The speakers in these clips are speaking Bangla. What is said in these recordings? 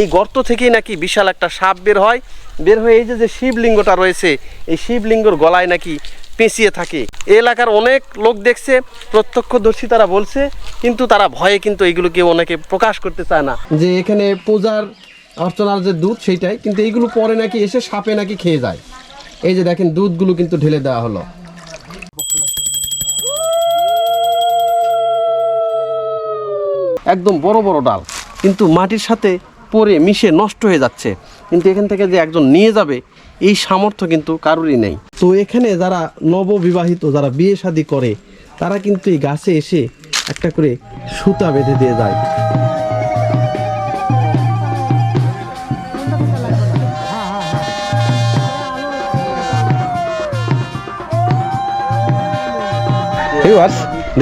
এই গর্ত থেকেই নাকি বিশাল একটা সাপ বের হয়। বের হয়ে এই যে যে শিবলিঙ্গটা রয়েছে, এই শিবলিঙ্গর গলায় নাকি পেঁচিয়ে থাকে। এলাকার অনেক লোক দেখছে, প্রত্যক্ষদর্শী তারা বলছে, কিন্তু তারা ভয়ে কিন্তু এইগুলোকে অনেকে প্রকাশ করতে চায় না। যে এখানে পূজার অর্চনার যে দুধ সেইটাই, কিন্তু এইগুলো পরে নাকি এসে সাপে নাকি খেয়ে যায়। এই যে দেখেন, দুধগুলো কিন্তু ঢেলে দেওয়া হলো। একদম বড় বড় ডাল। কিন্তু মাটির সাথে পড়ে মিশে নষ্ট হয়ে যাচ্ছে। কিন্তু এখান থেকে যে একজন নিয়ে যাবে, এই সামর্থ্য কিন্তু কারোরই নেই। তো এখানে যারা নববিবাহিত, যারা বিয়ে শাদী করে, তারা কিন্তু এই গাছে এসে একটা করে সুতা বেঁধে দিয়ে যায়।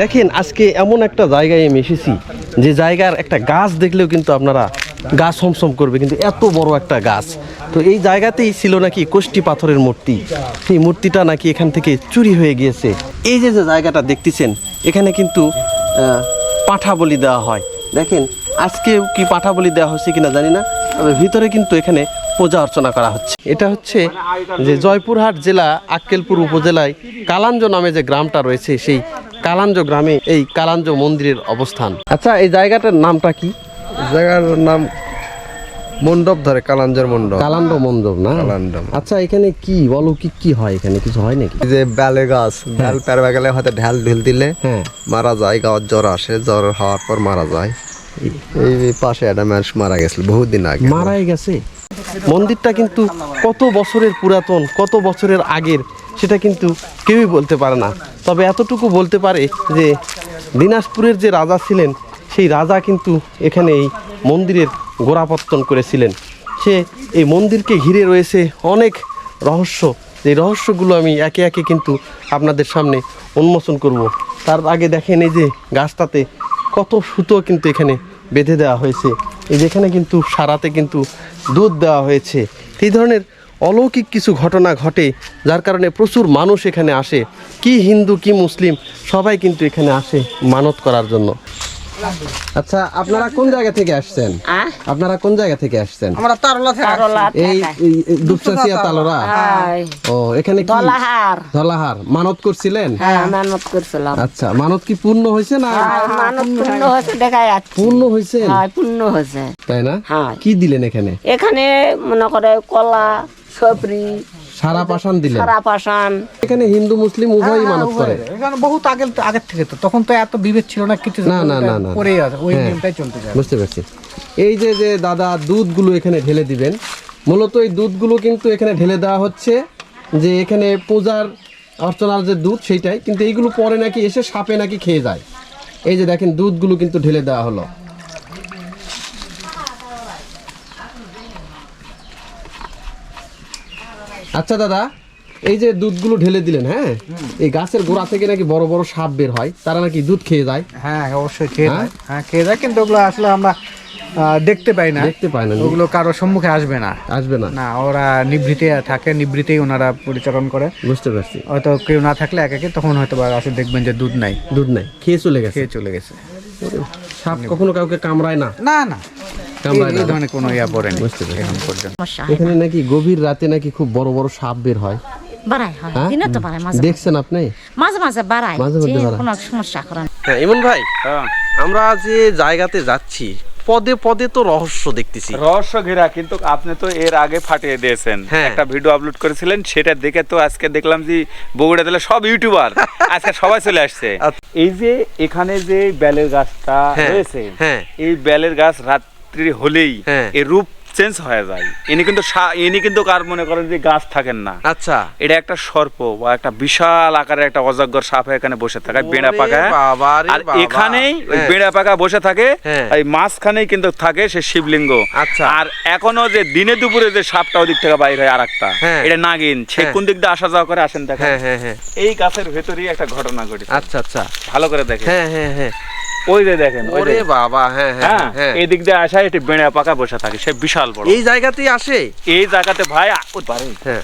দেখেন, আজকে এমন একটা জায়গায় আমি এসেছি, যে জায়গার একটা গাছ দেখলেও কিন্তু আপনারা গাছ সমসম করবে, কিন্তু এত বড় একটা গাছ। তো এই জায়গাতেই ছিল নাকি কোষ্টি পাথরের মূর্তি। সেই মূর্তিটা নাকি এখান থেকে চুরি হয়ে গিয়েছে। এই যে যে জায়গাটা দেখতেছেন, এখানে কিন্তু পাঁঠা বলি দেওয়া হয়। দেখেন, আজকেও কি পাঁঠা বলি দেওয়া হচ্ছে কিনা জানি না, তবে ভিতরে কিন্তু এখানে পূজা অর্চনা করা হচ্ছে। এটা হচ্ছে যে জয়পুরহাট জেলা, আক্কেলপুর উপজেলায় কালাঞ্জ নামে যে গ্রামটা রয়েছে, সেই কালাঞ্জ গ্রামে এই কালাঞ্জ মন্দিরের অবস্থান। আচ্ছা এই জায়গাটার নামটা কি? জায়গার নাম মণ্ডপ ধরে কালাঞ্জর মণ্ডপ। কালান্ড মন্ডপ না? কালান্ড। আচ্ছা এখানে কি বলো কি কি হয় এখানে? কিছু হয় নাকি? যে বেলে গাছ বেল পেরবা গেলে হয়তো ঢাল ঢুল দিলে হ্যাঁ। মারা যায় গাওয়ার জ্বর আসে জ্বর হওয়ার পর মারা যায়। এই পাশে একটা মানুষ মারা গেছিল বহুত দিন আগে। মারাই গেছে? মন্দিরটা কিন্তু কত বছরের পুরাতন কত বছরের আগের সেটা কিন্তু কেউই বলতে পারে না। তবে এতটুকু বলতে পারে যে দিনাজপুরের যে রাজা ছিলেন সেই রাজা কিন্তু এখানে এই মন্দিরের গোড়াপত্তন করেছিলেন। সে এই মন্দিরকে ঘিরে রয়েছে অনেক রহস্য। এই রহস্যগুলো আমি একে একে কিন্তু আপনাদের সামনে উন্মোচন করব। তার আগে দেখেন এই যে গাছটাতে কত সুতো কিন্তু এখানে বেঁধে দেওয়া হয়েছে। এই যেখানে কিন্তু সারাতে কিন্তু দুধ দেওয়া হয়েছে। এই ধরনের অলৌকিক কিছু ঘটনা ঘটে, যার কারণে প্রচুর মানুষ এখানে আসে। কি হিন্দু, কি মুসলিম, সবাই কিন্তু এখানে আসে মানত করার জন্য। আচ্ছা আপনারা কোন জায়গা থেকে আসছেন? আপনারা কোন জায়গা থেকে আসছেন? আমরা তারলা থেকে এই দুপচাচিয়া তালোরা? ও এখানে কি? ধলাহার। মানত করছিলেন? হ্যাঁ মানত করছিলাম। আচ্ছা মানত কি পূর্ণ হয়েছে না? মানত পূর্ণ হয়েছে। দেখা যাচ্ছে। পূর্ণ হয়েছে? হ্যাঁ পূর্ণ হয়েছে। তাই না? হ্যাঁ। কি দিলেন এখানে? এখানে মনে করে কলা সবরি সারা পাশান দিলেন। সারা পাশান এখানে হিন্দু মুসলিম উভয়ই মানত করে। এখানে বহুত আগে আগের থেকে তো। তখন তো এত বিভেদ ছিল না কিছু না, না, না, না। পরেই আছে ওই হ্যাঁ। নিয়মটাই চলতে যায় বুঝতে পারছি। এই যে যে দাদা দুধগুলো এখানে ঢেলে দিবেন মূলত এই দুধগুলো কিন্তু এখানে ঢেলে দেওয়া হচ্ছে যে এখানে পূজার অর্চনার যে দুধ সেইটাই কিন্তু এইগুলো পরে নাকি এসে সাপে নাকি খেয়ে যায়। এই যে দেখেন দুধগুলো কিন্তু ঢেলে দেওয়া হলো। আচ্ছা দাদা এই যে দুধগুলো ঢেলে দিলেন হ্যাঁ? এই গাছের গোড়া থেকে নাকি বড় বড় সাপ বের হয় তারা নাকি দুধ খেয়ে যায়? হ্যাঁ অবশ্যই খেয়ে হ্যাঁ? যায়। হ্যাঁ খেয়ে যায় কিন্তু ওগুলো আসলে আমরা দেখতে পাই না। দেখতে পাই না ওগুলো কারও সম্মুখে আসবে না। আসবে না। না ওরা নিভৃতে থাকে নিভৃতেই ওনারা পরিচালন করে। বুঝতে পারছি। হয়তো কেউ না থাকলে এক একে তখন হয়তো বা আসলে দেখবেন যে দুধ নাই। দুধ নাই খেয়ে চলে গেছে। খেয়ে চলে গেছে। সাপ কখনো কাউকে কামড়ায় না? না না। এই- ধরনের কোনো ইয়া পড়েনি বুঝতে এখন পর্যন্ত। এখানে নাকি গভীর রাতে নাকি খুব বড় বড় সাপ বের হয়। হয়। হ্যাঁ? দিনে তো বাড়ায় মাঝে দেখছেন আপনি? মাঝে মাঝে বাড়ায়। মাঝে মধ্যে কোনো সমস্যা করে হ্যাঁ ইমন ভাই আমরা যে জায়গাতে যাচ্ছি পদে পদে তো রহস্য দেখতেছি। রহস্য ঘেরা কিন্তু আপনি তো এর আগে ফাটিয়ে দিয়েছেন। হ্যাঁ। একটা ভিডিও আপলোড করেছিলেন সেটা দেখে তো আজকে দেখলাম যে বগুড়া দিলে সব ইউটিউবার আজকে সবাই চলে আসছে। এই যে এখানে যে বেলের গাছটা হ্যাঁ, রয়েছে হ্যাঁ। এই বেলের গাছ রাত্রি হলেই হ্যাঁ। এর রূপ চেঞ্জ হয়ে যায় ইনি কিন্তু ইনি কিন্তু কার মনে করেন যে গাছ থাকেন না আচ্ছা এটা একটা সর্প বা একটা বিশাল আকারের একটা অজগর সাপ এখানে বসে থাকে বেড়া পাকা আর এখানেই হ্যাঁ। বেড়া পাকা বসে থাকে হ্যাঁ। এই মাঝখানেই কিন্তু থাকে সে শিবলিঙ্গ আচ্ছা। আর এখনও যে দিনে দুপুরে যে সাপটা ওদিক থেকে বাইরে হয় আরেকটা হ্যাঁ। এটা নাগিন সে। কোন দিক দিয়ে আসা যাওয়া করে আসেন দেখেন হ্যাঁ হ্যাঁ হ্যাঁ এই গাছের ভেতরেই একটা ঘটনা ঘটেছে আচ্ছা আচ্ছা ভালো করে দেখেন হ্যাঁ হ্যাঁ হ্যাঁ ওই যে দেখেন ওরে বাবা হ্যাঁ হ্যাঁ হ্যাঁ হ্যাঁ। এই দিক দিয়ে আসা এটি বেড়া পাকা বসে থাকে সে বিশাল বড়। এই জায়গাতেই আসে? এই জায়গাতে ভাই। হ্যাঁ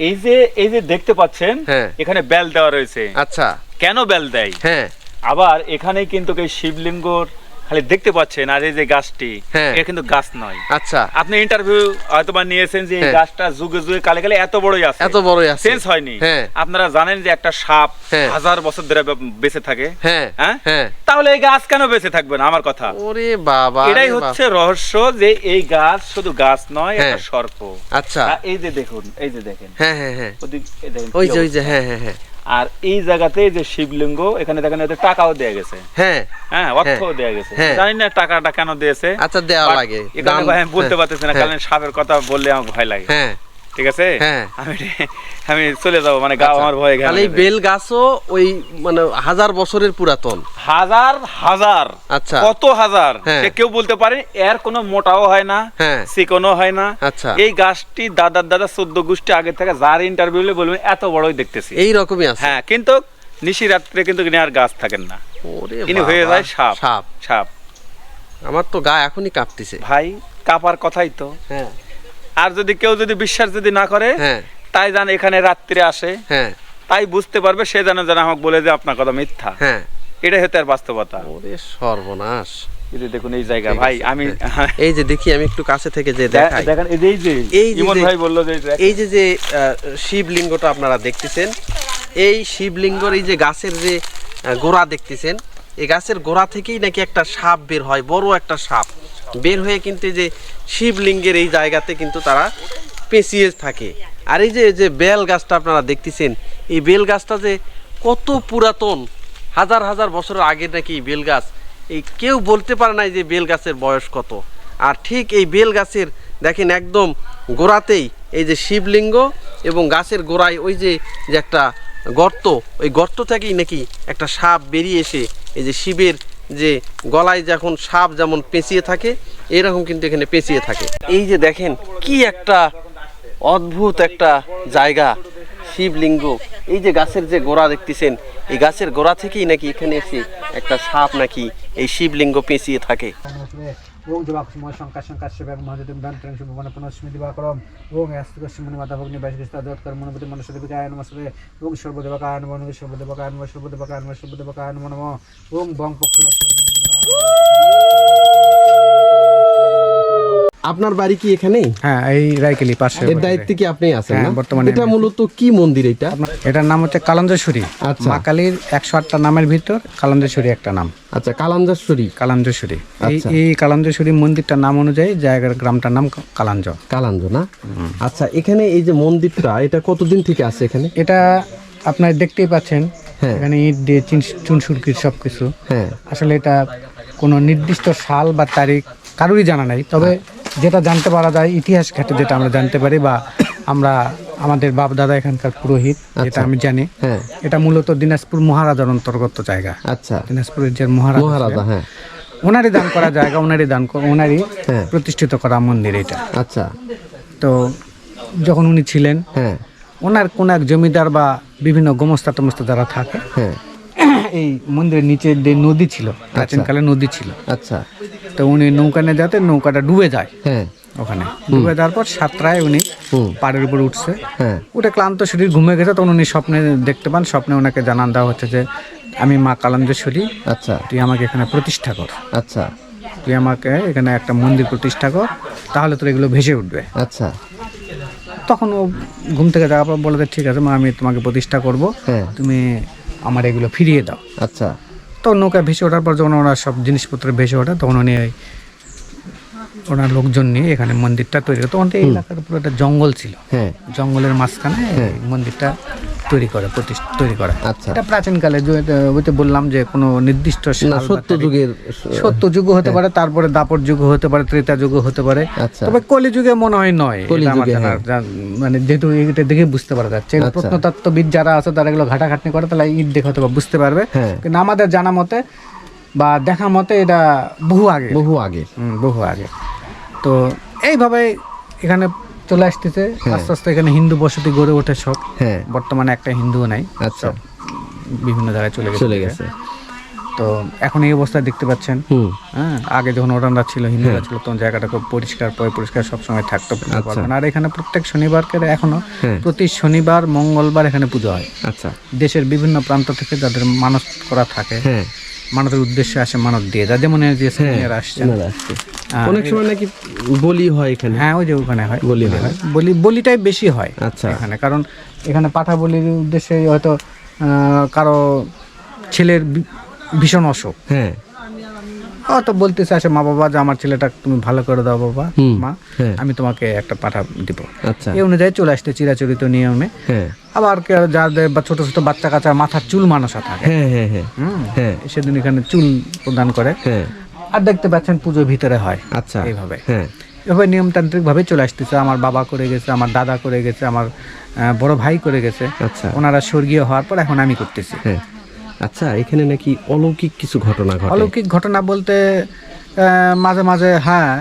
এই যে এই যে দেখতে পাচ্ছেন হ্যাঁ। এখানে বেল দেওয়া রয়েছে। আচ্ছা। কেন বেল দেয়? হ্যাঁ। আবার এখানেই কিন্তু এই শিবলিঙ্গর খালি দেখতে পাচ্ছেন আর এই যে গাছটি হ্যাঁ। এটা কিন্তু গাছ নয়। আচ্ছা। আপনি ইন্টারভিউ হয়তো বা নিয়েছেন যে এই হ্যাঁ। গাছটা যুগে যুগে কালে কালে এত বড়ই আছে। এত বড়ই আছে। চেঞ্জ হয়নি। হ্যাঁ। আপনারা জানেন যে একটা সাপ। হাজার বছর ধরে বেঁচে থাকে। হ্যাঁ। তাহলে এই গাছ কেন বেঁচে থাকবে না? আমার কথা। ওরে বাবা এটাই হচ্ছে রহস্য যে এই গাছ শুধু গাছ নয়। একটা সর্প। আচ্ছা। এই যে দেখুন এই যে দেখেন। হ্যাঁ হ্যাঁ হ্যাঁ। ওই যে ওই যে হ্যাঁ হ্যাঁ হ্যাঁ। আর এই জায়গাতে যে শিবলিঙ্গ এখানে দেখেন টাকাও দেয়া গেছে। হ্যাঁ। হ্যাঁ অর্থও দেয়া গেছে। হ্যাঁ। জানি না টাকাটা কেন দিয়েছে আচ্ছা দেওয়া লাগে। এখানে বলতে হ্যাঁ, পারতেছি না হ্যাঁ, কারণ সাপের কথা বললে আমার ভয় লাগে। হ্যাঁ। ঠিক আছে? হ্যাঁ। আমি আমি চলে যাব মানে গা আমার ভয়ে তাহলে এই বেল গাছও ওই মানে হাজার বছরের পুরাতন। হাজার হাজার। আচ্ছা। কত হাজার? হ্যাঁ। সে কেউ বলতে পারে এর কোনো মোটাও হয় না হ্যাঁ। চিকনও হয় না। আচ্ছা। এই গাছটি দাদার দাদা চোদ্দ গোষ্ঠী আগে থেকে যার ইন্টারভিউ বলবেন এত বড়ই দেখতেছি। এই রকমই আছে। হ্যাঁ কিন্তু নিশি রাত্রে কিন্তু ইনি আর গাছ থাকেন না। ইনি হয়ে যায় সাপ। সাপ। সাপ। আমার তো গা এখনই কাঁপতেছে। ভাই কাপার কথাই তো। হ্যাঁ। আর যদি কেউ যদি বিশ্বাস যদি না করে হ্যাঁ। তাই জান এখানে রাত্রে আসে। হ্যাঁ। তাই বুঝতে পারবে সে যেন যেন আমাকে বলে যে আপনার কথা মিথ্যা। হ্যাঁ। এটাই হতে আর বাস্তবতা। ওরে সর্বনাশ। এই যে দেখুন এই জায়গা ভাই আমি। এই যে দেখি আমি একটু কাছে থেকে যে দেখাই। দেখেন এই যে- এই যে ইমন ভাই বলল যে এই যে যে শিবলিঙ্গটা আপনারা দেখতেছেন এই শিবলিঙ্গর এই যে গাছের যে গোড়া দেখতেছেন এই গাছের গোড়া থেকেই নাকি একটা সাপ বের হয়, বড় একটা সাপ। বের হয়ে কিন্তু যে শিবলিঙ্গের এই জায়গাতে কিন্তু তারা পেঁচিয়ে থাকে। আর এই যে যে বেল গাছটা আপনারা দেখতেছেন, এই বেল গাছটা যে কত পুরাতন, হাজার হাজার বছরের আগে নাকি এই বেল গাছ। এই কেউ বলতে পারে না যে বেল গাছের বয়স কত। আর ঠিক এই বেল গাছের দেখেন একদম গোড়াতেই এই যে শিবলিঙ্গ এবং গাছের গোড়ায় ওই যে যে একটা গর্ত, ওই গর্ত থেকেই নাকি একটা সাপ বেরিয়ে এসে এই যে শিবের যে গলায় যখন সাপ যেমন পেঁচিয়ে থাকে, এরকম কিন্তু এখানে পেঁচিয়ে থাকে। এই যে দেখেন, কি একটা অদ্ভুত একটা জায়গা, শিবলিঙ্গ। এই যে গাছের যে গোড়া দেখতেছেন, এই গাছের গোড়া থেকেই নাকি এখানে এসে একটা সাপ নাকি এই শিবলিঙ্গ পেঁচিয়ে থাকে। ওং জবাকুসময় শঙ্কা শঙ্কা সেবা মহাদেব দন্ত্রং শুভমন পুনঃস্মৃতি বা করম ওং আস্তিক শিমন মাতা ভগ্নি বাইশিস্তা দত্ত কর্ম মনোপতি মনুষ্য দেবিকায় নমস্তে ওং সর্বদেব কায়ন মন সর্বদেব কায়ন সর্বদেব কায়ন সর্বদেব কায়ন নমঃ ওং বং পক্ষল আপনার বাড়ি কি এখানে হ্যাঁ এই রাইকেলি পাশে এর দায়িত্বে কি আপনি আছেন হ্যাঁ, না? বর্তমানে এটা মূলত কি মন্দির এটা? এটার নাম হচ্ছে কালাঞ্জেশ্বরী। আচ্ছা। মা কালীর একশো আটটা নামের ভিতর কালাঞ্জেশ্বরী একটা নাম। আচ্ছা কালান্দাশ্বরী কালাঞ্জেশ্বরী। এই আচ্ছা। এই কালাঞ্জেশ্বরী মন্দিরটার নাম অনুযায়ী জায়গার গ্রামটার নাম কালাঞ্জ। কালাঞ্জ না? আচ্ছা এখানে এই যে মন্দিরটা এটা কতদিন থেকে আছে এখানে? এটা আপনার দেখতেই পাচ্ছেন। হ্যাঁ। এখানে ইট দিয়ে চিন- চুনসুরকির সব কিছু হ্যাঁ। আসলে এটা কোনো নির্দিষ্ট সাল বা তারিখ কারোরই জানা নাই। তবে যেটা জানতে পারা যায় ইতিহাস ঘাটে যেটা আমরা জানতে পারি বা আমরা আমাদের বাপ দাদা এখানকার পুরোহিত যেটা আমি জানি হ্যাঁ। এটা মূলত দিনাজপুর মহারাজার অন্তর্গত জায়গা। আচ্ছা। দিনাজপুরের যে মহারাজা মহারাজা হ্যাঁ। ওনারই দান করা জায়গা ওনারই দান ওনারই হ্যাঁ। প্রতিষ্ঠিত করা মন্দির এটা। আচ্ছা। তো যখন উনি ছিলেন হ্যাঁ। ওনার কোন এক জমিদার বা বিভিন্ন গোমস্তা টোমস্তা যারা থাকে হ্যাঁ। এই মন্দিরের নিচে যে নদী ছিল প্রাচীনকালে নদী ছিল আচ্ছা। তো উনি নৌকা নিয়ে যাতে নৌকাটা ডুবে যায়। হ্যাঁ। ওখানে। ডুবে যাওয়ার পর সাতটায় উনি পাড়ের উপর উঠছে। হ্যাঁ। উঠে ক্লান্ত শরীর ঘুমে গেছে তখন উনি স্বপ্নে দেখতে পান স্বপ্নে ওনাকে জানান দেওয়া হচ্ছে যে আমি মা কালাঞ্জেশ্বরী আচ্ছা। তুই আমাকে এখানে প্রতিষ্ঠা কর। আচ্ছা। তুই আমাকে এখানে একটা মন্দির প্রতিষ্ঠা কর তাহলে তোর এগুলো ভেসে উঠবে। আচ্ছা। তখন ও ঘুম থেকে যাওয়ার পর বলে ঠিক আছে মা আমি তোমাকে প্রতিষ্ঠা করব। হ্যাঁ। তুমি আমার এগুলো ফিরিয়ে দাও। আচ্ছা। তো নৌকা ভেসে ওঠার পর যখন ওনার সব জিনিসপত্র ভেসে ওঠে তখন উনি ওই ওনার লোকজন নিয়ে এখানে মন্দিরটা তৈরি করে তখন এই এলাকার পুরো একটা জঙ্গল ছিল। হ্যাঁ। জঙ্গলের মাঝখানে মন্দিরটা তৈরি করে তৈরি করা। আচ্ছা। এটা প্রাচীনকালে বললাম যে কোনো নির্দিষ্ট সত্য যুগের সত্য যুগ হতে পারে তারপরে দাপর যুগ হতে পারে ত্রেতা যুগ হতে পারে। আচ্ছা। তবে কলি যুগে মনে হয় নয় জান- মানে যেহেতু এটা দেখে বুঝতে পারা যাচ্ছে আচ্ছা। প্রত্নতত্ত্ববিদ যারা আছে তারা এগুলো ঘাটাঘাটনি করে তাহলে ইট দেখে হতে বুঝতে পারবে। হ্যাঁ। কিন্তু আমাদের জানা মতে বা দেখা মতে এটা বহু আগে। বহু আগে। হুম, বহু আগে। তো এইভাবে এখানে চলে আসতেছে। আস্তে আস্তে এখানে হিন্দু বসতি গড়ে ওঠে সব। হ্যাঁ। বর্তমানে একটা হিন্দুও নাই আচ্ছা। বিভিন্ন জায়গায় চলে গেছে। চলে গেছে। তো এখন এই অবস্থায় দেখতে পাচ্ছেন। হ্যাঁ আগে যখন ওরানরা ছিল হিন্দুরা ছিল তখন জায়গাটা খুব পরিষ্কার পয় পরিষ্কার সবসময় থাকতো আচ্ছা। আর এখানে প্রত্যেক শনিবার করে এখনও হ্যাঁ। প্রতি শনিবার মঙ্গলবার এখানে পুজো হয়। আচ্ছা। দেশের বিভিন্ন প্রান্ত থেকে যাদের মানস করা থাকে হ্যাঁ। মানতের উদ্দেশ্যে আসে মানত দিয়ে। যায় যেমন আসছে। হ্যাঁ, অনেক সময় নাকি বলি হয় এখানে। হ্যাঁ ওই যে ওখানে হয়। বলি হয়। বলি বলিটাই বেশি হয় আচ্ছা। এখানে। কারণ এখানে পাঠা বলির উদ্দেশ্যে হয়তো কারও ছেলের ভীষণ অসুখ। হ্যাঁ। হয়তো বলতেছে আসে মা বাবা যে আমার ছেলেটা তুমি ভালো করে দাও বাবা মা হ্যাঁ। আমি তোমাকে একটা পাঠা দিব। আচ্ছা। এই অনুযায়ী চলে আসতে চিরাচরিত নিয়মে। হ্যাঁ। আবার যাদের ছোট ছোট বাচ্চা কাচ্চার মাথার চুল মানুষা থাকে। হ্যাঁ সেদিন এখানে চুল প্রদান করে। আর দেখতে পাচ্ছেন পুজোর ভিতরে হয় আচ্ছা এইভাবে। হ্যাঁ। এভাবে নিয়মতান্ত্রিকভাবে চলে আসতেছে। আমার বাবা করে গেছে আমার দাদা করে গেছে আমার বড় ভাই করে গেছে। আচ্ছা। ওনারা স্বর্গীয় হওয়ার পর এখন আমি করতেছি। হ্যাঁ। আচ্ছা এখানে নাকি অলৌকিক কিছু ঘটনা ঘটে? অলৌকিক ঘটনা বলতে মাঝে মাঝে হ্যাঁ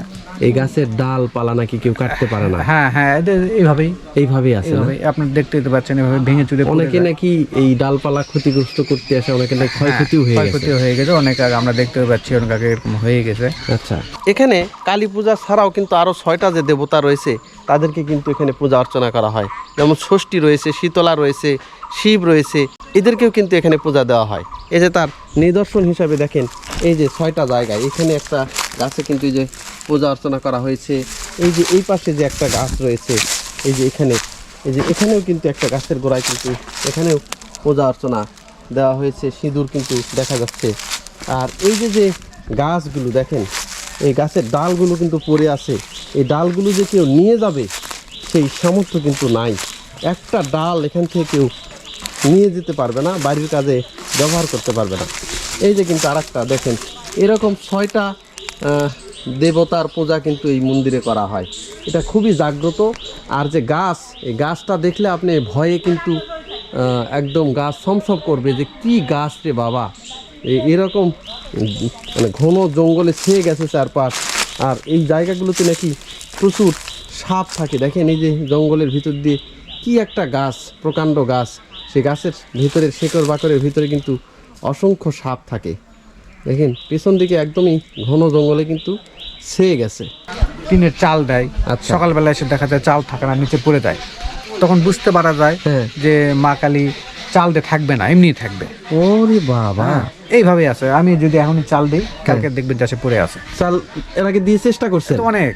এই গাছের ডাল পালা নাকি কেউ কাটতে পারে না? হ্যাঁ হ্যাঁ এইভাবেই। এইভাবেই আছে না? এইভাবে আপনার দেখতে পাচ্ছেন এভাবে ভেঙে চুরে অনেকে নাকি এই ডালপালা ক্ষতিগ্রস্ত করতে আসে অনেকে নাকি ক্ষয়ক্ষতিও হয়ে গেছে। ক্ষয়ক্ষতি হয়ে গেছে অনেক আগে আমরা দেখতে পাচ্ছি অনেক আগে এরকম হয়ে গেছে। আচ্ছা। এখানে কালী পূজা ছাড়াও কিন্তু আরও ছয়টা যে দেবতা রয়েছে তাদেরকে কিন্তু এখানে পূজা অর্চনা করা হয়। যেমন ষষ্ঠী রয়েছে শীতলা রয়েছে শিব রয়েছে এদেরকেও কিন্তু এখানে পূজা দেওয়া হয়। এই যে তার নিদর্শন হিসাবে দেখেন, এই যে ছয়টা জায়গায়, এখানে একটা গাছে কিন্তু এই যে পূজা অর্চনা করা হয়েছে। এই যে এই পাশে যে একটা গাছ রয়েছে, এই যে এখানে, এই যে এখানেও কিন্তু একটা গাছের গোড়ায় কিন্তু এখানেও পূজা অর্চনা দেওয়া হয়েছে, সিঁদুর কিন্তু দেখা যাচ্ছে। আর এই যে যে গাছগুলো দেখেন, এই গাছের ডালগুলো কিন্তু পড়ে আছে। এই ডালগুলো যে কেউ নিয়ে যাবে, সেই সামর্থ্য কিন্তু নাই। একটা ডাল এখান থেকে কেউ নিয়ে যেতে পারবে না, বাড়ির কাজে ব্যবহার করতে পারবে না। এই যে কিন্তু আরেকটা, দেখেন, এরকম ছয়টা দেবতার পূজা কিন্তু এই মন্দিরে করা হয়। এটা খুবই জাগ্রত, আর যে গাছ, এই গাছটা দেখলে আপনি ভয়ে কিন্তু একদম গাছ সমসম করবে যে, কি গাছ রে বাবা? এরকম মানে ঘন জঙ্গলে ছেয়ে গেছে চারপাশ। আর এই জায়গাগুলোতে নাকি প্রচুর সাপ থাকে। দেখেন এই যে জঙ্গলের ভিতর দিয়ে কি একটা গাছ, প্রকাণ্ড গাছ। সেই গাছের ভিতরের শেকড় বাকরের ভিতরে কিন্তু অসংখ্য সাপ থাকে। দেখেন পেছন দিকে একদমই ঘন জঙ্গলে কিন্তু ছেয়ে গেছে। টিনের চাল দেয়। আর সকালবেলা এসে দেখা যায় চাল থাকে না নিচে পড়ে দেয় তখন বুঝতে পারা যায় হ্যাঁ। যে মা কালী চাল দিয়ে থাকবে না এমনি থাকবে। ওরে বাবা। হ্যাঁ এইভাবে আছে। আমি যদি এখনই চাল দিই কালকে দেখবেন যে সে পড়ে আছে। চাল এর আগে দিয়ে চেষ্টা করছেন? তো অনেক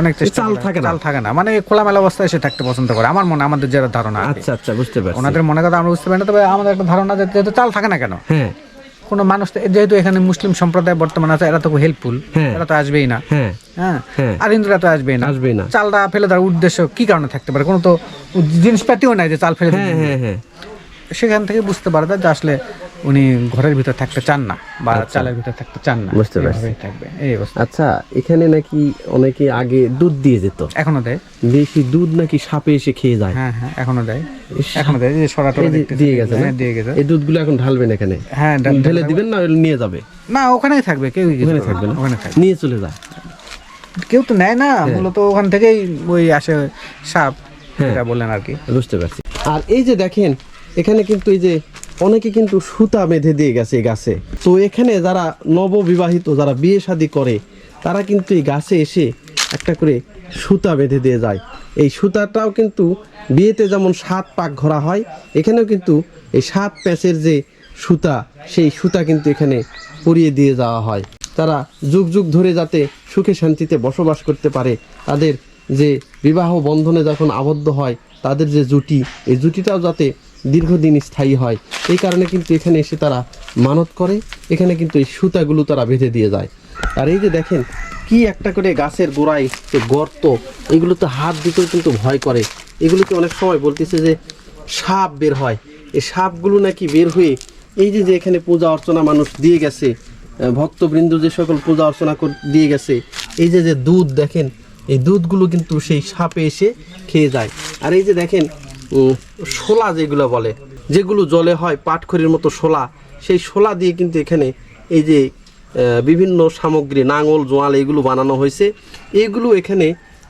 অনেক চেষ্টা চাল থাকে না? চাল থাকে না। মানে খোলামেলা অবস্থায় এসে থাকতে পছন্দ করে। আমার মনে আমাদের যেটা ধারণা আচ্ছা আচ্ছা বুঝতে পারছি। ওনাদের মনে কথা আমরা বুঝতে পারি না তবে আমাদের একটা ধারণা যে যেহেতু চাল থাকে না কেন? হ্যাঁ। কোনো মানুষ যেহেতু এখানে মুসলিম সম্প্রদায় বর্তমান আছে এরা তো হেল্পফুল হ্যাঁ। এরা তো আসবেই না। হ্যাঁ। হ্যাঁ। হ্যাঁ। আর হিন্দুরা তো আসবেই না। আসবেই না। চালটা ফেলে দেওয়ার উদ্দেশ্য কি কারণে থাকতে পারে? কোনো তো জিনিসপাতিও নাই যে চাল ফেলে হ্যাঁ হ্যাঁ হ্যাঁ। সেখান থেকে বুঝতে পারা যায় যে আসলে উনি ঘরের ভিতর থাকতে চান না বা চালের ভিতর থাকতে চান না। আচ্ছা। বুঝতে পারছি। থাকবে এই অবস্থা। আচ্ছা এখানে নাকি অনেকে আগে দুধ দিয়ে যেত। এখনও দেয়। বেশি দুধ নাকি সাপে এসে খেয়ে যায়। হ্যাঁ হ্যাঁ এখনও দেয়। এখনও দেয়। যে সরাটা দিয়ে গেছে না? হ্যাঁ, দিয়ে গেছে। এই দুধগুলো এখন ঢালবেন এখানে? হ্যাঁ ঢেলে দিবেন না নিয়ে যাবে? না ওখানেই থাকবে কেউ ওখানে থাকবে না? ওখানে থাকবে। নিয়ে চলে যায়? কেউ তো নেয় না হ্যাঁ। মূলত ওখান থেকেই ওই আসে সাপ হ্যাঁ। এটা বললেন আর কি। বুঝতে পারছি। আর এই যে দেখেন এখানে কিন্তু এই যে অনেকে কিন্তু সুতা বেঁধে দিয়ে গেছে গাছে। তো এখানে যারা নববিবাহিত, যারা বিয়ে শাদী করে, তারা কিন্তু এই গাছে এসে একটা করে সুতা বেঁধে দিয়ে যায়। এই সুতাটাও কিন্তু বিয়েতে যেমন সাত পাক ঘোরা হয়, এখানেও কিন্তু এই সাত প্যাচের যে সুতা, সেই সুতা কিন্তু এখানে পরিয়ে দিয়ে যাওয়া হয়। তারা যুগ যুগ ধরে যাতে সুখে শান্তিতে বসবাস করতে পারে, তাদের যে বিবাহ বন্ধনে যখন আবদ্ধ হয়, তাদের যে জুটি, এই জুটিটাও যাতে দীর্ঘদিন স্থায়ী হয়। এই কারণে কিন্তু এখানে এসে তারা মানত করে, এখানে কিন্তু এই সুতাগুলো তারা বেঁধে দিয়ে যায়। আর এই যে দেখেন, কি একটা করে গাছের গোড়ায় যে গর্ত এগুলো তো হাত দিতেও কিন্তু ভয় করে। এগুলোতে অনেক সময় বলতেছে যে সাপ বের হয়। এই সাপগুলো নাকি বের হয়ে এই যে যে এখানে পূজা অর্চনা মানুষ দিয়ে গেছে ভক্তবৃন্দ যে সকল পূজা অর্চনা কর- দিয়ে গেছে, এই যে যে দুধ দেখেন, এই দুধগুলো কিন্তু সেই সাপে এসে খেয়ে যায়। আর এই যে দেখেন শোলা যেগুলো বলে, যেগুলো জলে হয় পাটখড়ির মতো শোলা, সেই শোলা দিয়ে কিন্তু এখানে এই যে বিভিন্ন সামগ্রী, নাঙল, জোয়াল এগুলো বানানো হয়েছে। এইগুলো এখানে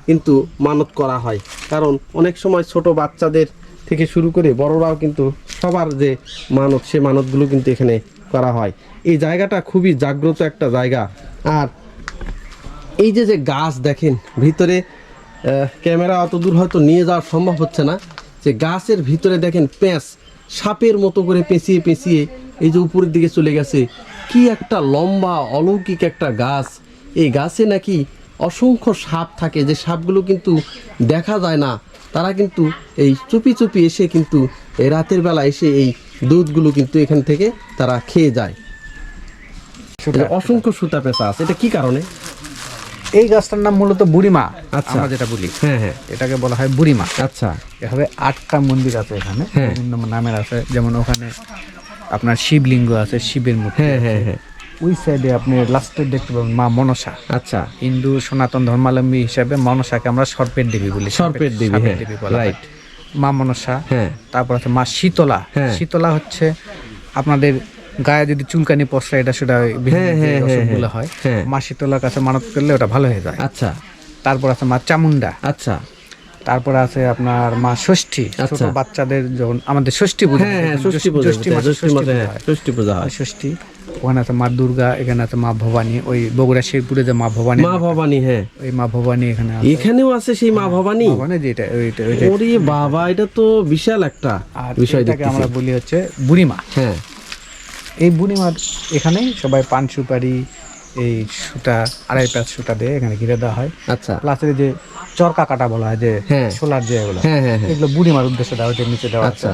কিন্তু মানত করা হয়। কারণ অনেক সময় ছোট বাচ্চাদের থেকে শুরু করে বড়রাও কিন্তু সবার যে মানত, সে মানতগুলো কিন্তু এখানে করা হয়। এই জায়গাটা খুবই জাগ্রত একটা জায়গা। আর এই যে যে গাছ দেখেন, ভিতরে ক্যামেরা অত দূর হয়তো নিয়ে যাওয়া সম্ভব হচ্ছে না। যে গাছের ভিতরে দেখেন পেঁচ সাপের মতো করে পেঁচিয়ে পেঁচিয়ে এই যে উপরের দিকে চলে গেছে। কি একটা লম্বা অলৌকিক একটা গাছ। এই গাছে নাকি অসংখ্য সাপ থাকে যে সাপগুলো কিন্তু দেখা যায় না। তারা কিন্তু এই চুপি চুপি এসে কিন্তু এই রাতের বেলা এসে এই দুধগুলো কিন্তু এখান থেকে তারা খেয়ে যায়। অসংখ্য সুতা পেঁচা আছে। এটা কি কারণে? এই গাছটার নাম মূলত বুড়িমা। আচ্ছা। আমরা যেটা বলি। হ্যাঁ হ্যাঁ। এটাকে বলা হয় বুড়িমা। আচ্ছা। এভাবে আটটা মন্দির আছে এখানে। হ্যাঁ। বিভিন্ন নামের আছে। যেমন ওখানে আপনার শিবলিঙ্গ আছে শিবের মূর্তি হ্যাঁ হ্যাঁ হ্যাঁ। ওই সাইডে আপনি লাস্টে দেখতে পাবেন মা মনসা। আচ্ছা। হিন্দু সনাতন ধর্মাবলম্বী হিসাবে মনসাকে আমরা সর্পের দেবী বলি। সর্পের দেবী, হ্যাঁ, দেবী বলা মা মনসা হ্যাঁ। তারপর আছে মা শীতলা। হ্যাঁ। শীতলা হচ্ছে আপনাদের গায়ে যদি চুলকানি পশরা এটা সেটা বিভিন্ন হ্যাঁ, হ্যাঁ, হ্যাঁ, অসুখগুলো হ্যাঁ। হয়। হ্যাঁ। মা শীতলার কাছে মানত করলে ওটা ভালো হয়ে যায়। আচ্ছা। তারপর আছে মা চামুন্ডা আচ্ছা। তারপর আছে আপনার মা ষষ্ঠী ছোট আচ্ছা। বাচ্চাদের যখন আমাদের ষষ্ঠী পূজা ষষ্ঠী পূজা ষষ্ঠী মাসে ষষ্ঠী মাসে পূজা ওখানে আছে মা দুর্গা এখানে আছে মা ভবানী ওই বগুড়া শেরপুরে যে মা ভবানী মা ভবানী হ্যাঁ। ওই মা ভবানী এখানে এখানেও আছে সেই মা ভবানী? মানে যেটা ওইটা ওইটা। ওরে বাবা এটা তো বিশাল একটা আর বিষয় আমরা বলি হচ্ছে বুড়িমা হ্যাঁ। এই বুড়িমার এখানে সবাই পান সুপারি এই সুতা আড়াই প্যাঁচ সুতা দিয়ে এখানে ঘিরে দেওয়া হয়। আচ্ছা। প্লাসের যে চরকা কাটা বলা হয় যে হ্যাঁ। সোলার যে এগুলো হ্যাঁ হ্যাঁ হ্যাঁ। এগুলো বুড়িমার উদ্দেশ্যে দেওয়া হচ্ছে নিচে দেওয়া আচ্ছা।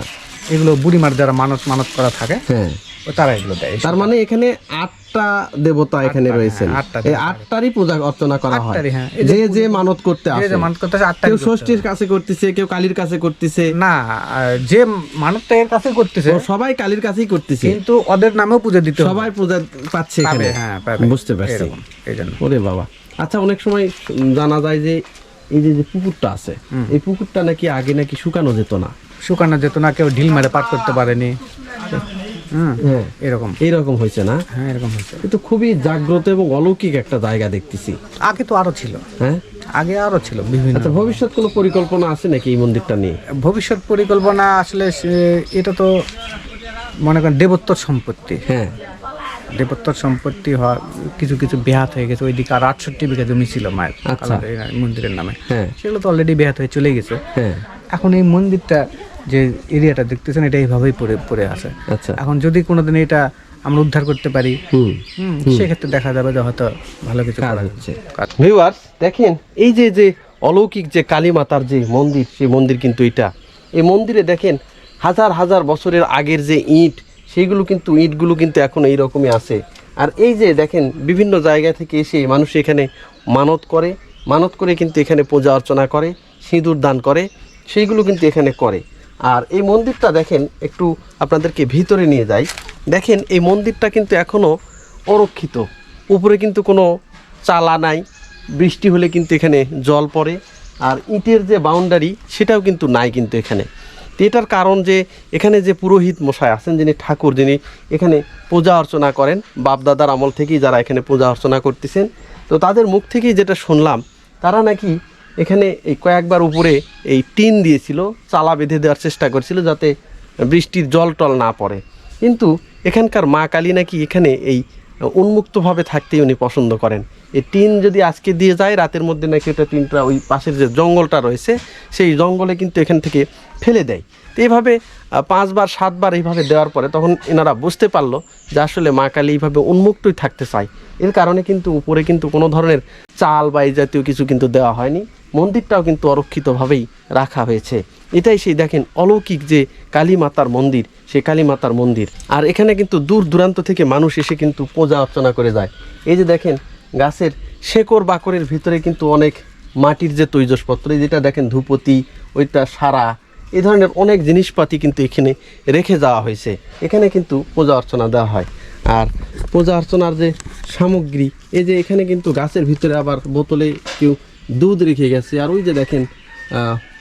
এগুলো বুড়িমার যারা মানত মানত করা থাকে হ্যাঁ। তারা এগুলো দেয়। তার মানে এখানে আটটা দেবতা এখানে আটটা, রয়েছেন। হ্যাঁ, এই আটটারই পূজা অর্চনা করা হয়। হ্যাঁ। যে যে মানত করতে আসে যে মানত করতেছে আটটা কেউ ষষ্ঠীর কাছে করতেছে কেউ কালীর কাছে করতেছে। না যে মানতটা এর কাছে করতেছে সবাই কালীর কাছেই করতেছে। কিন্তু ওদের নামেও পুজো দিতে সবাই পূজা পাচ্ছে এখানে। হ্যাঁ বুঝতে পারছি। ওরে বাবা। আচ্ছা অনেক সময় জানা যায় যে এই যে যে পুকুরটা আছে এই পুকুরটা নাকি আগে নাকি শুকানো যেত না? শুকানো যেত না কেউ ঢিল মেরে পার করতে পারেনি। হুম। এরকম। এইরকম হয়েছে না? হ্যাঁ এরকম হচ্ছে কিন্তু খুবই জাগ্রত এবং অলৌকিক একটা জায়গা দেখতেছি। আগে তো আরও ছিল। হ্যাঁ? আগে আরও ছিল বিভিন্ন আচ্ছা ভবিষ্যৎ কোনো পরিকল্পনা আছে নাকি এই মন্দিরটা নিয়ে? ভবিষ্যৎ পরিকল্পনা আসলে এটা তো মনে করেন দেবত্বর সম্পত্তি। হ্যাঁ। দেবত্বর সম্পত্তি হওয়া কিছু কিছু বেহাত হয়ে গেছে। ওইদিকে আর আটষট্টি বিঘা জমি ছিল মায়ের আচ্ছা। মন্দিরের নামে। হ্যাঁ। সেগুলো তো অলরেডি বেহাত হয়ে চলে গেছে। হ্যাঁ। এখন এই মন্দিরটা যে এরিয়াটা দেখতেছেন এটা এইভাবেই পড়ে পড়ে আছে। আচ্ছা। এখন যদি কোনোদিন এটা আমরা উদ্ধার করতে পারি হুম। হুম, সেক্ষেত্রে দেখা যাবে যে হয়তো ভালো কিছু কাজ হচ্ছে। ভিউয়ার্স দেখেন এই যে যে অলৌকিক যে কালী মাতার যে মন্দির সেই মন্দির কিন্তু এটা। এই মন্দিরে দেখেন হাজার হাজার বছরের আগের যে ইট সেইগুলো কিন্তু ইটগুলো কিন্তু এখন এই রকমই আছে। আর এই যে দেখেন বিভিন্ন জায়গা থেকে এসে মানুষ এখানে মানত করে মানত করে কিন্তু এখানে পূজা অর্চনা করে সিঁদুর দান করে সেইগুলো কিন্তু এখানে করে। আর এই মন্দিরটা দেখেন, একটু আপনাদেরকে ভিতরে নিয়ে যাই। দেখেন, এই মন্দিরটা কিন্তু এখনও অরক্ষিত। উপরে কিন্তু কোনো চালা নাই, বৃষ্টি হলে কিন্তু এখানে জল পড়ে, আর ইটের যে বাউন্ডারি সেটাও কিন্তু নাই কিন্তু এখানে। এটার কারণ যে এখানে যে পুরোহিত মশাই আছেন, যিনি ঠাকুর, যিনি এখানে পূজা অর্চনা করেন, বাপদাদার আমল থেকেই যারা এখানে পূজা অর্চনা করতেছেন, তো তাদের মুখ থেকেই যেটা শুনলাম, তারা নাকি এখানে এই কয়েকবার উপরে এই টিন দিয়েছিল, চালা বেঁধে দেওয়ার চেষ্টা করছিল যাতে বৃষ্টির জল টল না পড়ে। কিন্তু এখানকার মা কালী নাকি এখানে এই উন্মুক্তভাবে থাকতেই উনি পছন্দ করেন। এই টিন যদি আজকে দিয়ে যায়, রাতের মধ্যে নাকি ওটা টিনটা ওই পাশের যে জঙ্গলটা রয়েছে, সেই জঙ্গলে কিন্তু এখান থেকে ফেলে দেয়। এইভাবে পাঁচবার, সাতবার এইভাবে দেওয়ার পরে তখন এনারা বুঝতে পারল যে আসলে মা কালী এইভাবে উন্মুক্তই থাকতে চায়। এর কারণে কিন্তু উপরে কিন্তু কোনো ধরনের চাল বা এই জাতীয় কিছু কিন্তু দেওয়া হয়নি। মন্দিরটাও কিন্তু অরক্ষিতভাবেই রাখা হয়েছে। এটাই সেই দেখেন অলৌকিক যে কালী মাতার মন্দির, সেই কালী মাতার মন্দির। আর এখানে কিন্তু দূর দূরান্ত থেকে মানুষ এসে কিন্তু পূজা অর্চনা করে যায়। এই যে দেখেন গাছের শেকড় বাকরের ভিতরে কিন্তু অনেক মাটির যে তৈজসপত্র, এই যেটা দেখেন ধূপতি, ওইটা সারা এই ধরনের অনেক জিনিসপাতি কিন্তু এখানে রেখে যাওয়া হয়েছে। এখানে কিন্তু পূজা অর্চনা দেওয়া হয়। আর পূজা অর্চনার যে সামগ্রী, এই যে এখানে কিন্তু গাছের ভিতরে আবার বোতলে কেউ দুধ রেখে গেছে। আর ওই যে দেখেন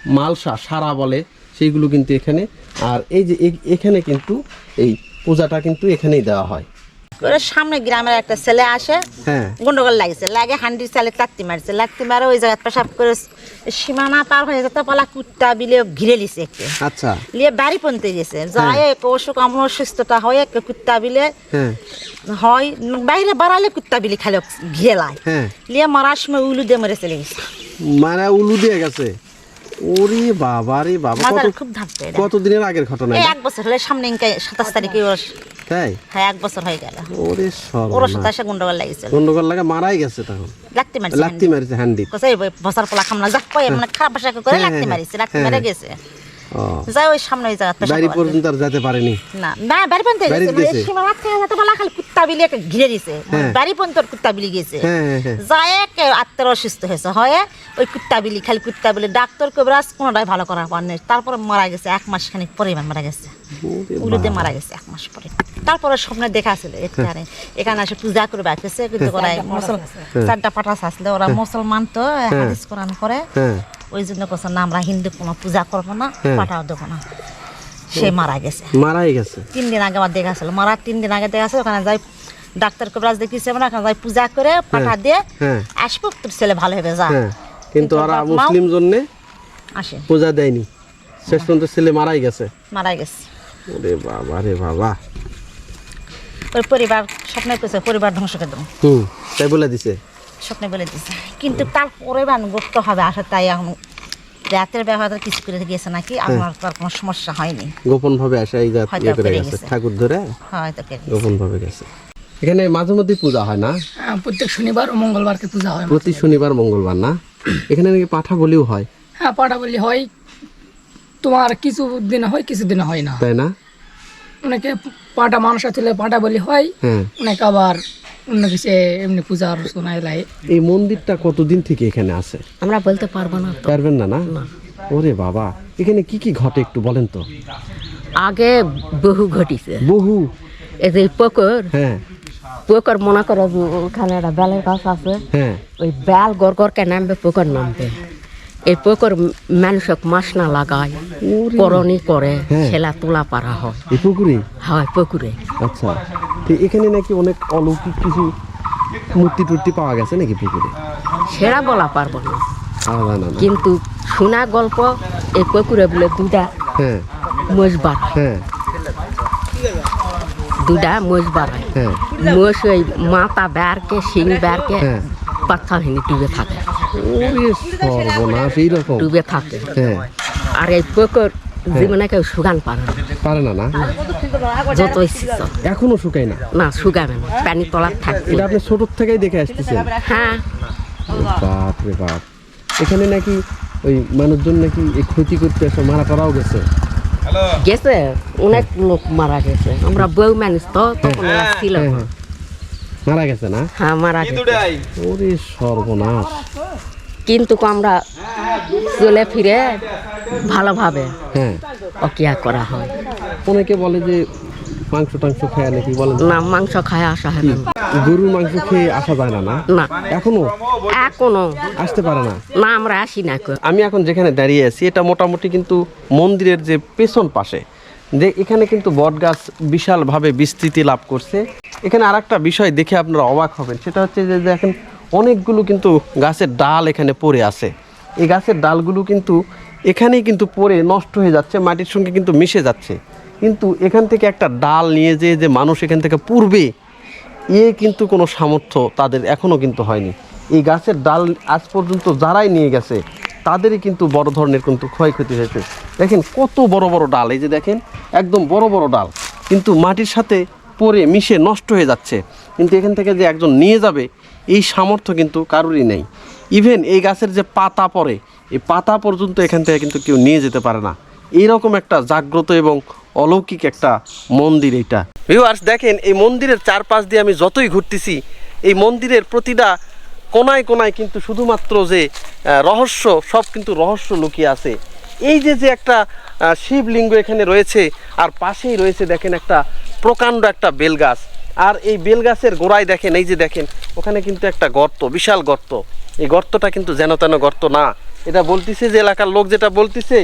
মালসা, সারা বলে, সেইগুলো কিন্তু এখানে। আর এই যে এ- এখানে কিন্তু এই পূজাটা কিন্তু এখানেই দেওয়া হয়। সামনে গ্রামের একটা ছেলে আসে হ্যাঁ। গন্ডগোল লাগছে লাগে হান্ডির চালে লাত্তি মারছে লাত্তি মারে ওই পেশাব করে সীমানা পার হয়ে যেতে পালা কুত্তা বিলে ঘিরে লিছে একটু আচ্ছা। লিয়ে বাড়ি পনতে গেছে যায় অসুখ আমার অসুস্থতা হয়ে একটু কুত্তা বিলে হ্যাঁ। হয় বাইরে বাড়ালে কুত্তা বিলি খালি ঘিরে লাই। হ্যাঁ। লিয়ে মরার সময় উলু দিয়ে মরে চলে গেছে। মানে উলু দিয়ে গেছে? ওরে বাবা রে বাবা কত খুব ধাপতে দিনের আগের ঘটনা এক বছর হলে সামনে ইনকা সাতাশ তারিখে ওর তাই? হ্যাঁ এক বছর হয়ে গেল। ওরে ওর সর্বনাশ সাথে এসে গন্ডগোল লাগিয়েছিল গন্ডগোল লাগা মারাই গেছে তখন লাগতে মারিছে লাত্তি মারিছে হ্যান্ডি। কোথায় বসার পোলা খামনা যাক কয়ে মানে খারাপ ভাষা করে হ্যাঁ, মারিছে লাগতে হ্যাঁ, মেরে। গেছে। যাই ওই সামনে ওই জায়গা বাড়ি পর্যন্ত আর যেতে পারেনি। না না বাড়ি পর্যন্ত গেছে। মানে সীমা রাত থেকে যাতে বলা খালি কুত্তা বিলি একটা ঘিরে দিছে। হ্যাঁ। বাড়ি পর্যন্ত কুত্তা বিলি গেছে। হ্যাঁ হ্যাঁ যায় কে আত্মার অসুস্থ হয়েছে। ওই কুত্তা বিলি খালি কুত্তা বিলি। ডাক্তার কবিরাজ কোনোটাই ভালো করার পর নেই। তারপরে মারা গেছে এক মাস খানিক পরে মারা গেছে। উলুতে মারা গেছে এক মাস পরে। তারপরে স্বপ্নে দেখা ছিল এখানে। এখানে এসে পূজা করে বাঁচতেছে কিন্তু ওরা মুসল চারটা পাঠাস আসলে ওরা মুসলমান তো হাদিস কোরআন করে হ্যাঁ। ওই জন্য কোথাও না আমরা হিন্দু কোনো পূজা করব না পাঠাও দেবো না। সে মারা গেছে। মারাই গেছে? তিন দিন আগে আমার দেখা ছিল মারা তিন দিন আগে দেখা ছিল ওখানে যাই ডাক্তার কবিরাজ দেখিয়েছে মানে ওখানে যাই পূজা করে পাঠা দিয়ে হ্যাঁ। আসব তোর ছেলে ভালো হবে যা। হ্যাঁ কিন্তু ওরা মুসলিম জন্যে আসে। পূজা দেয়নি। শেষ পর্যন্ত ছেলে মারাই গেছে। মারা গেছে। ওরে বাবা রে বাবা। ওই পরিবার স্বপ্নে পেয়েছে পরিবার ধ্বংস করে দেবো। হুম তাই বলে দিছে। স্বপ্নে বলে দিছে। কিন্তু তারপরে বান গুপ্ত হবে আসে তাই এখন রাতের ব্যবহার কিছু করে গিয়েছে নাকি আমার তো কোনো সমস্যা হয়নি। গোপন ভাবে আসে এই জাত ইয়ে করে গেছে গেছে। ঠাকুর ধরে হয়তো গোপন ভাবে গেছে। এখানে মাঝে মধ্যে পূজা হয় না? হ্যাঁ, প্রত্যেক শনিবার ও মঙ্গলবারকে পূজা হয় প্রতি শনিবার মঙ্গলবার না? এখানে নাকি পাঠা বলিও হয়। হ্যাঁ পাঠা বলি হয়। তোমার কিছু দিন হয় কিছু দিন হয় না। তাই না? অনেকে পাটা মানুষ তুলে পাটা বলি হয় হ্যাঁ। অনেকে আবার অন্য কিছু এমনি পূজা অর্চনা লাই এই মন্দিরটা কতদিন থেকে এখানে আছে? আমরা বলতে পারব না তো। পারবেন না না? ওরে বাবা এখানে কি কি ঘটে একটু বলেন তো। আগে বহু ঘটিছে। বহু? এই যে পুকুর হ্যাঁ। পুকুর মনে করো ওখানে একটা বেলের গাছ আছে। হ্যাঁ। ওই বেল গড় গড়কে নামবে পুকুর নামবে এই পুকুর মানুষক মাছ না লাগায় করণি করে হ্যাঁ। ছেলা তোলা পারা হয়। এই পুকুরে? হয় পুকুরে। আচ্ছা। তো এখানে নাকি অনেক অলৌকিক কিছু মূর্তি টুর্তি পাওয়া গেছে নাকি পুকুরে? সেরা বলা পারব না। কিন্তু শোনা গল্প এই পুকুরে বলে দুটা হ্যাঁ। বাড়ায়। হ্যাঁ। দুটা বাড়ায়। হ্যাঁ। মোষ ওই মাথা বেরকে শিং বেরকে হ্যাঁ। পাথা ভেঙে ডুবে থাকে। সর্বনাশ এইরকম ডুবে থাকে হ্যাঁ আর এই পুকুর জীবনে কেউ পারে না পারে না না যত এখনও শুকায় না না সুগাবে না পানি তলার এটা আপনি ছোট থেকেই দেখে আসতেছেন? হ্যাঁ। বাপ রে বাপ। এখানে নাকি ওই মানুষজন নাকি এই ক্ষতি করতে এসে মারা করাও গেছে? গেছে অনেক লোক মারা গেছে। আমরা বউ মানুষ তো তখন ছিল। হ্যাঁ হ্যাঁ। মারা গেছে না? হ্যাঁ মারা গেছে। ওরে সর্বনাশ। কিন্তু আমরা চলে ফিরে ভালোভাবে হ্যাঁ। অকিয়া করা হয়। অনেকে বলে যে মাংস টাংস খায় নাকি বলে না মাংস খায় আসা হয় না। গরুর মাংস খেয়ে আসা যায় না না? না। এখনও? এখনও। আসতে পারে না? না আমরা আসি না আমি এখন যেখানে দাঁড়িয়ে আছি এটা মোটামুটি কিন্তু মন্দিরের যে পেছন পাশে যে এখানে কিন্তু বটগাছ বিশালভাবে বিস্তৃতি লাভ করছে। এখানে আর একটা বিষয় দেখে আপনারা অবাক হবেন, সেটা হচ্ছে যে দেখেন অনেকগুলো কিন্তু গাছের ডাল এখানে পড়ে আছে। এই গাছের ডালগুলো কিন্তু এখানেই কিন্তু পড়ে নষ্ট হয়ে যাচ্ছে, মাটির সঙ্গে কিন্তু মিশে যাচ্ছে। কিন্তু এখান থেকে একটা ডাল নিয়ে যেয়ে যে মানুষ এখান থেকে পূর্বে এ কিন্তু কোনো সামর্থ্য তাদের এখনও কিন্তু হয়নি। এই গাছের ডাল আজ পর্যন্ত যারাই নিয়ে গেছে তাদেরই কিন্তু বড় ধরনের কিন্তু ক্ষয়ক্ষতি হয়েছে। দেখেন কত বড় বড় ডাল, এই যে দেখেন, একদম বড় বড় ডাল। কিন্তু মাটির সাথে পরে মিশে নষ্ট হয়ে যাচ্ছে। কিন্তু এখান থেকে যে একজন নিয়ে যাবে, এই সামর্থ্য কিন্তু কারোরই নেই। ইভেন এই গাছের যে পাতা পড়ে, এই পাতা পর্যন্ত এখান থেকে কিন্তু কেউ নিয়ে যেতে পারে না। এইরকম একটা জাগ্রত এবং অলৌকিক একটা মন্দির এটা ভিউয়ার্স দেখেন, এই মন্দিরের চারপাশ দিয়ে আমি যতই ঘুরতেছি, এই মন্দিরের প্রতিটা কোনায় কোনায় কিন্তু শুধুমাত্র যে রহস্য, সব কিন্তু রহস্য লুকিয়ে আছে। এই যে যে একটা শিবলিঙ্গ এখানে রয়েছে, আর পাশেই রয়েছে দেখেন একটা প্রকাণ্ড একটা বেলগাছ। আর এই বেলগাছের গোড়ায় দেখেন, এই যে দেখেন, ওখানে কিন্তু একটা গর্ত, বিশাল গর্ত। এই গর্তটা কিন্তু যেন তেন গর্ত না। এটা বলতিছে যে, এলাকার লোক যেটা বলতিছে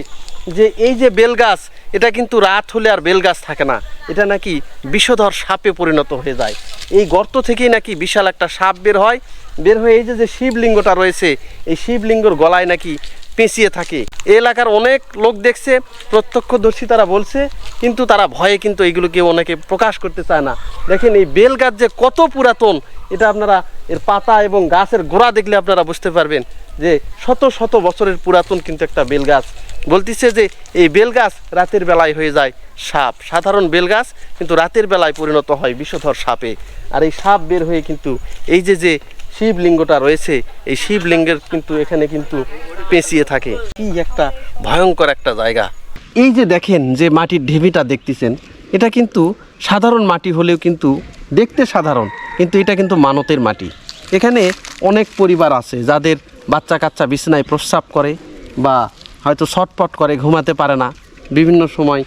যে, এই যে বেলগাছ, এটা কিন্তু রাত হলে আর বেলগাছ থাকে না। এটা নাকি বিষধর সাপে পরিণত হয়ে যায়। এই গর্ত থেকেই নাকি বিশাল একটা সাপ বের হয় বের হয়ে এই যে যে শিবলিঙ্গটা রয়েছে, এই শিবলিঙ্গর গলায় নাকি পেঁচিয়ে থাকে। এলাকার অনেক লোক দেখছে, প্রত্যক্ষদর্শী তারা বলছে, কিন্তু তারা ভয়ে কিন্তু এইগুলোকে অনেকে প্রকাশ করতে চায় না। দেখেন এই বেল গাছ যে কত পুরাতন, এটা আপনারা এর পাতা এবং গাছের গোড়া দেখলে আপনারা বুঝতে পারবেন যে শত শত বছরের পুরাতন কিন্তু একটা বেল গাছ বলতেছে যে এই বেলগাছ রাতের বেলায় হয়ে যায় সাপ। সাধারণ বেলগাছ কিন্তু রাতের বেলায় পরিণত হয় বিষধর সাপে। আর এই সাপ বের হয়ে কিন্তু এই যে যে শিবলিঙ্গটা রয়েছে, এই শিবলিঙ্গের কিন্তু এখানে কিন্তু পেঁচিয়ে থাকে। কি একটা ভয়ঙ্কর একটা জায়গা। এই যে দেখেন যে মাটির ঢিবিটা দেখতেছেন, এটা কিন্তু সাধারণ মাটি হলেও কিন্তু দেখতে সাধারণ, কিন্তু এটা কিন্তু মানতের মাটি। এখানে অনেক পরিবার আছে যাদের বাচ্চা কাচ্চা বিছানায় প্রস্রাব করে বা হয়তো ছটপট করে, ঘুমাতে পারে না। বিভিন্ন সময়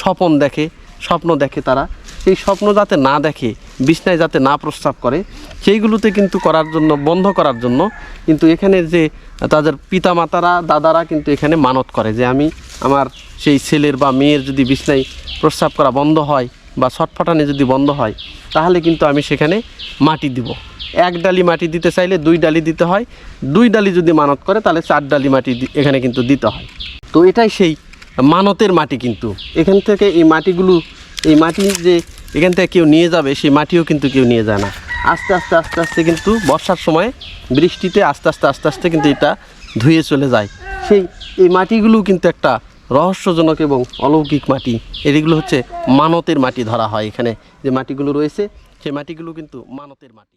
স্বপন দেখে, স্বপ্ন দেখে তারা সেই স্বপ্ন যাতে না দেখে, বিছনায় যাতে না প্রস্রাব করে, সেইগুলোতে কিন্তু করার জন্য, বন্ধ করার জন্য কিন্তু এখানে যে তাদের পিতামাতারা, দাদারা কিন্তু এখানে মানত করে যে আমি আমার সেই ছেলের বা মেয়ের যদি বিছনায় প্রস্রাব করা বন্ধ হয় বা ছটফটানি যদি বন্ধ হয়, তাহলে কিন্তু আমি সেখানে মাটি দিব। এক ডালি মাটি দিতে চাইলে দুই ডালি দিতে হয়, দুই ডালি যদি মানত করে তাহলে চার ডালি মাটি এখানে কিন্তু দিতে হয়। তো এটাই সেই মানতের মাটি কিন্তু। এখান থেকে এই মাটিগুলো এই মাটি যে এখান থেকে কেউ নিয়ে যাবে, সেই মাটিও কিন্তু কেউ নিয়ে যায় না। আস্তে আস্তে আস্তে আস্তে কিন্তু বর্ষার সময় বৃষ্টিতে আস্তে আস্তে আস্তে আস্তে কিন্তু এটা ধুয়ে চলে যায়। সেই এই মাটিগুলো কিন্তু একটা রহস্যজনক এবং অলৌকিক মাটি। এগুলো হচ্ছে মানতের মাটি ধরা হয় এখানে। যে মাটিগুলো রয়েছে, সেই মাটিগুলো কিন্তু মানতের মাটি।